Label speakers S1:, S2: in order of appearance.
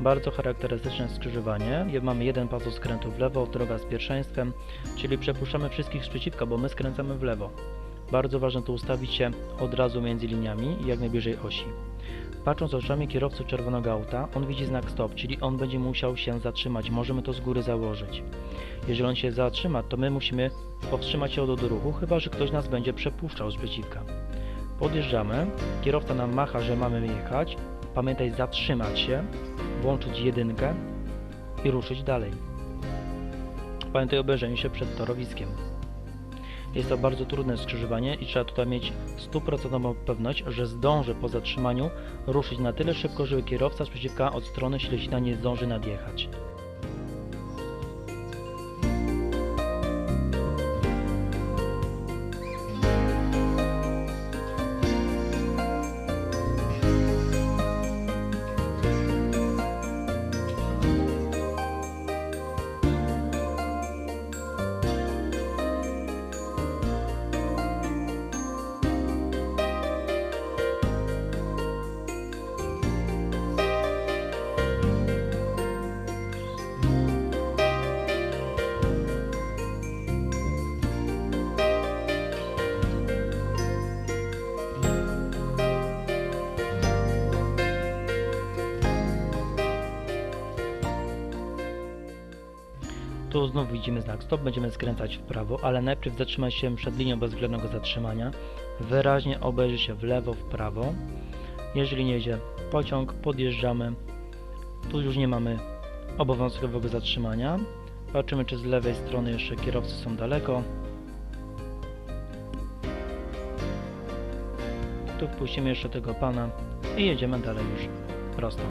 S1: Bardzo charakterystyczne skrzyżowanie. Mamy jeden pas skrętu w lewo, droga z pierwszeństwem, czyli przepuszczamy wszystkich z przeciwka, bo my skręcamy w lewo. Bardzo ważne to ustawić się od razu między liniami i jak najbliżej osi. Patrząc oczami kierowcy czerwonego auta, on widzi znak stop, czyli on będzie musiał się zatrzymać. Możemy to z góry założyć. Jeżeli on się zatrzyma, to my musimy powstrzymać się od ruchu, chyba że ktoś nas będzie przepuszczał z przeciwka. Podjeżdżamy, kierowca nam macha, że mamy jechać. Pamiętaj zatrzymać się, włączyć jedynkę i ruszyć dalej. Pamiętaj o obejrzeniu się przed torowiskiem. Jest to bardzo trudne skrzyżowanie i trzeba tutaj mieć stuprocentową pewność, że zdąży po zatrzymaniu ruszyć na tyle szybko, żeby kierowca z przeciwka od strony Ślesina nie zdąży nadjechać. Tu znów widzimy znak stop, będziemy skręcać w prawo, ale najpierw zatrzymać się przed linią bezwzględnego zatrzymania, wyraźnie obejrzy się w lewo, w prawo. Jeżeli nie jedzie pociąg, podjeżdżamy. Tu już nie mamy obowiązkowego zatrzymania. Patrzymy, czy z lewej strony jeszcze kierowcy są daleko. Tu wpuścimy jeszcze tego pana i jedziemy dalej już prosto.